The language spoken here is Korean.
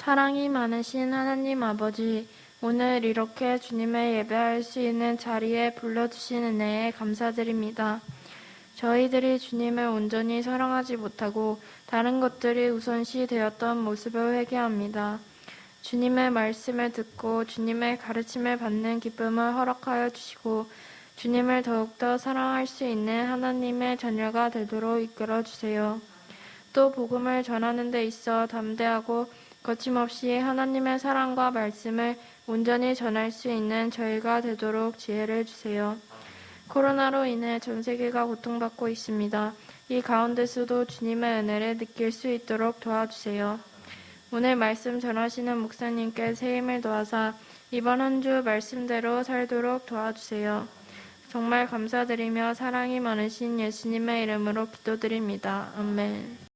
사랑이 많으신 하나님 아버지, 오늘 이렇게 주님의 예배할 수 있는 자리에 불러주신 은혜에 감사드립니다. 저희들이 주님을 온전히 사랑하지 못하고 다른 것들이 우선시 되었던 모습을 회개합니다. 주님의 말씀을 듣고 주님의 가르침을 받는 기쁨을 허락하여 주시고 주님을 더욱더 사랑할 수 있는 하나님의 자녀가 되도록 이끌어 주세요. 또 복음을 전하는 데 있어 담대하고 거침없이 하나님의 사랑과 말씀을 온전히 전할 수 있는 저희가 되도록 지혜를 주세요. 코로나로 인해 전 세계가 고통받고 있습니다. 이 가운데서도 주님의 은혜를 느낄 수 있도록 도와주세요. 오늘 말씀 전하시는 목사님께 새 힘을 도와사 이번 한 주 말씀대로 살도록 도와주세요. 정말 감사드리며 사랑이 많으신 예수님의 이름으로 기도드립니다. 아멘.